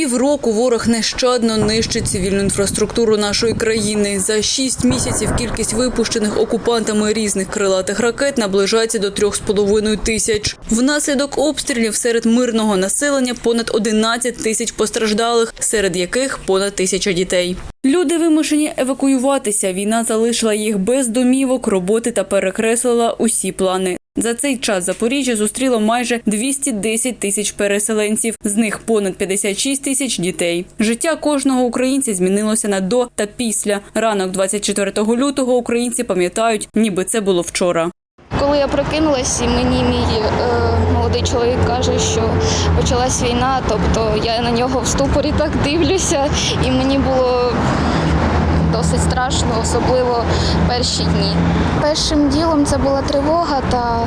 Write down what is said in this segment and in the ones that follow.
Півроку ворог нещадно нищить цивільну інфраструктуру нашої країни. За шість місяців кількість випущених окупантами різних крилатих ракет наближається до трьох з половиною тисяч. Внаслідок обстрілів серед мирного населення понад 11 тисяч постраждалих, серед яких понад тисяча дітей. Люди вимушені евакуюватися. Війна залишила їх без домівок, роботи та перекреслила усі плани. За цей час Запоріжжя зустріло майже 210 тисяч переселенців, з них понад 56 тисяч дітей. Життя кожного українця змінилося на до та після. Ранок 24 лютого українці пам'ятають, ніби це було вчора. Коли я прокинулась, і мені мій е, молодий чоловік каже, що почалась війна, тобто я на нього в ступорі так дивлюся, і мені було досить страшно, особливо перші дні. Першим ділом це була тривога, та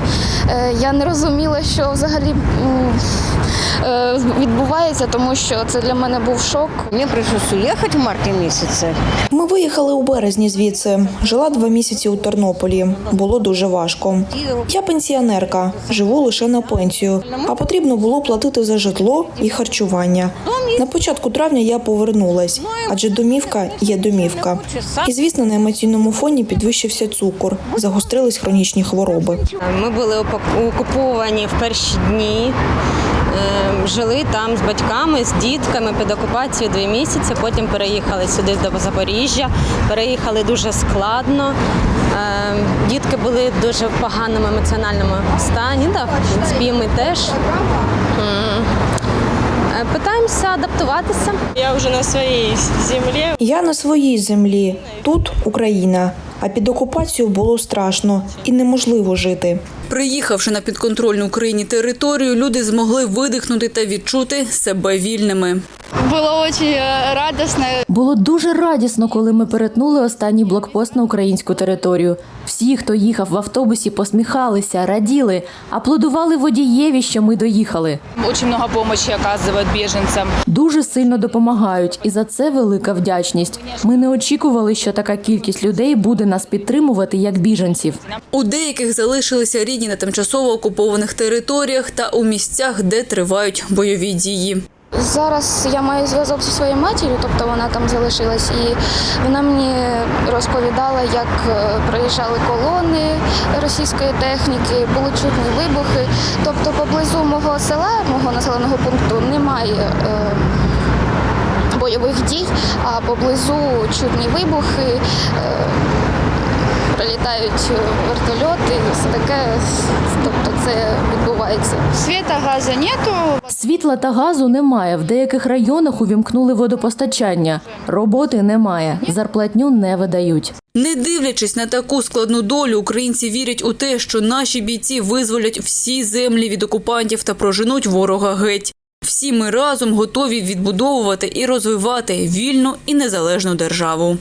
е, я не розуміла, що взагалі е, відбувається, тому що це для мене був шок. Мне пришлось уехать в марте месяце. Ми виїхали у березні звідси. Жила два місяці у Тернополі. Було дуже важко. Я пенсіонерка, живу лише на пенсію, а потрібно було платити за житло і харчування. На початку травня я повернулась, адже домівка є домівка. І звісно, на емоційному фоні підвищився цукор, загострились хронічні хвороби. Ми були окуповані в перші дні. Е, Жили там з батьками, з дітками під окупацією дві місяці. Потім переїхали сюди до Запоріжжя. Переїхали дуже складно. Е, Дітки були дуже в поганому емоціональному стані. Да, в принципі, і ми теж. Питаємося адаптуватися. Я уже на своей земле. Я на своїй землі, тут Україна. А під окупацією було страшно і неможливо жити. Приїхавши на підконтрольну Україні територію, люди змогли видихнути та відчути себе вільними. Було дуже радісно. Було дуже радісно, коли ми перетнули останній блокпост на українську територію. Всі, хто їхав в автобусі, посміхалися, раділи, аплодували водієві, що ми доїхали. Очень много помощи оказывают беженцам. Дуже сильно допомагають, і за це велика вдячність. Ми не очікували, що така кількість людей буде нас підтримувати як біженців. У деяких залишилися рідні на тимчасово окупованих територіях та у місцях, де тривають бойові дії. Зараз я маю зв'язок зі своєю матір'ю, тобто вона там залишилась, і вона мені розповідала, як е, проїжджали колони російської техніки, були чутні вибухи. Тобто, поблизу мого села, мого населеного пункту, немає. е, Бойових дій, а поблизу чутні вибухи, е, прилітають е, вертольоти, все таке. Тобто це відбувається. Света, газа нету. Світла та газу немає. В деяких районах увімкнули водопостачання. Роботи немає. Зарплатню не видають. Не дивлячись на таку складну долю, українці вірять у те, що наші бійці визволять всі землі від окупантів та проженуть ворога геть. Всі ми разом готові відбудовувати і розвивати вільну і незалежну державу.